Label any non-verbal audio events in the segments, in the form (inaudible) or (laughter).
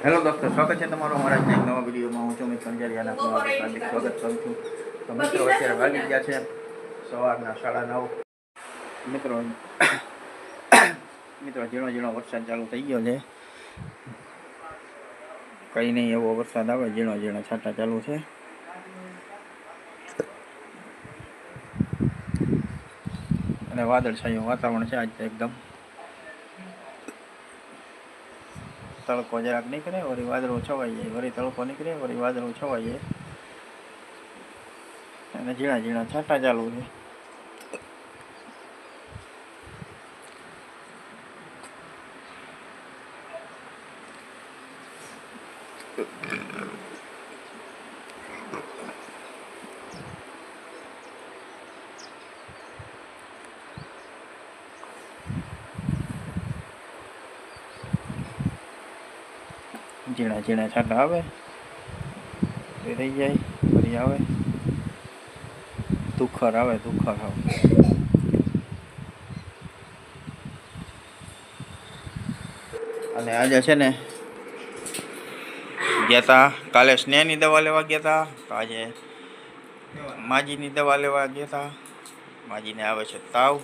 Hello દોસ્તો સ્વાગત છે તમારો અમારા એક નવા વિડીયોમાં. હું છું મિત કંજારિયાના તમારું હાર્દિક સ્વાગત કરું છું. તો મિત્રો અત્યારે વાગી ગયા છે સવારના સાડા નવ. મિત્રો (coughs) મિત્રો ઝીણો ઝીણો વરસાદ ચાલુ થઈ ગયો છે. કંઈ નહીં એવો વરસાદ આવે ઝીણો ઝીણો છાંટા ચાલુ છે. અને વાદળછાયું વાતાવરણ છે આજ તો એકદમ. તડકો જરાક નીકળે, વળી વાદળો છવાઈ જાય. વળી તડકો નીકળે, વળી વાદળો છવાઈ જાય. અને ઝીણા ઝીણા છાંટા ચાલુ છે ઝીણા ઝીણા છાંટા આવે, એ થઈ જાય ફરી આવે. તુખર આવે તુખર આવે. અને આજે છે ને, ગયા હતા કાલે સ્નેહની દવા લેવા ગયા તા, તો આજે માજીની દવા લેવા ગયા હતા માજીને આવે છે તાવ.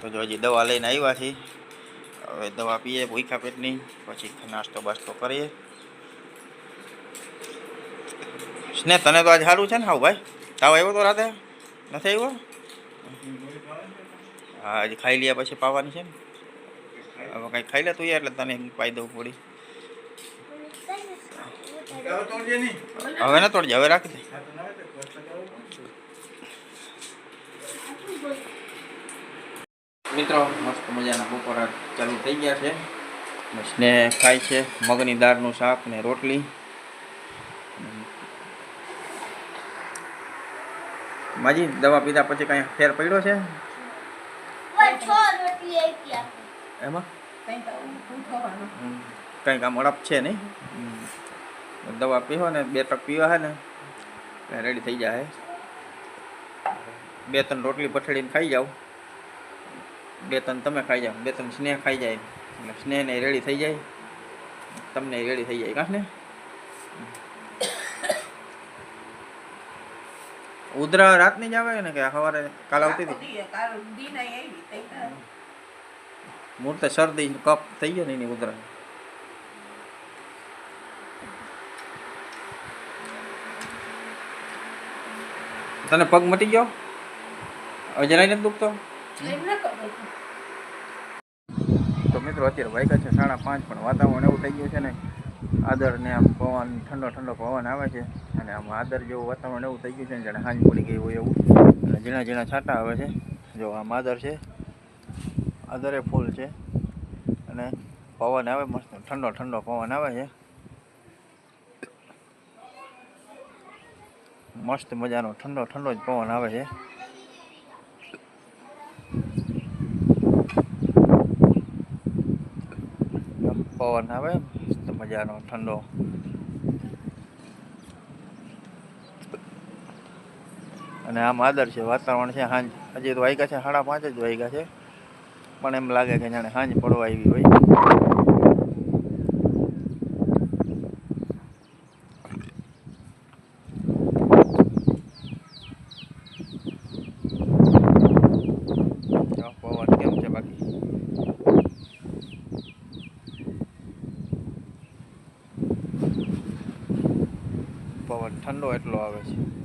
તો જો હજી દવા લઈને આવ્યા છીએ. હવે દવા પીએ ભૂખા પેટની પછી નાસ્તો બાસ્તો કરીએ. સ્નેહ તને તો આજ સારું છે ને હાવ ભાઈ? તાવ આવ્યો તો રાતે? નથી આવ્યો? હા આજે ખાઈ લે પછી પાવાની છે ને. હવે કંઈ ખાઈ લે તું યાર એટલે તને પાઈ દઉં પડી હવે ના તોડજે હવે રાખી દે. મિત્રો મસ્ત મજાના બપોરા ચાલુ થઈ ગયા છે. ને ખાય છે મગની દાળનું શાક ને રોટલી. માજી દવા પીધા પછી કઈ ફેર પડ્યો છે? એમાં. કંઈક આમ અડપ છે નહીં? દવા પીવો ને બે ટક પીવા હે ને રેડી થઈ જાય. બે ત્રણ રોટલી પથડીને ખાઈ જાવ બે ત્રણ તમે ખાઈ જાઓ બે ત્રણ સ્નેહ ખાઈ જાય. એટલે સ્નેહને રેડી થઈ જાય. તમને રેડી થઈ જાય કાં ને ઉધરા રાતની જ આવે ને કે સવારે કાલ આવતી હતી? મૂળ તો શરદી કપ થઈ ગયો ને એની ઉધરા. તને પગ મટી ગયો? હવે ને નથી દુખતો? તો મિત્રો અત્યારે વાયકા છે, સાડા પાંચ, પણ વાતાવરણ એવું થઈ ગયું છે ને, આદર ને આમ પવન, ઠંડો ઠંડો પવન આવે છે, અને આમ આદર જેવું વાતાવરણ એવું થઈ ગયું છે ને, જાણે હાંજ પડી ગઈ હોય એવું. અને ઝીણા ઝીણા છાંટા આવે છે, જો આમ આદર છે, આદરે ફૂલ છે, અને પવન આવે મસ્ત, ઠંડો ઠંડો પવન આવે છે. મસ્ત મજાનો ઠંડો ઠંડો જ પવન આવે છે. પવન આવે મજાનો, ઠંડો. અને આમ આદર છે, વાતાવરણ છે સાંજ હજી તો વાગ્યા છે, સાડા પાંચ જ વાગ્યા છે. પણ એમ લાગે કે જાણે સાંજ પડવા આવી હોય જો પવન કેમ છે બાકી પવન ઠંડો એટલો આવે છે.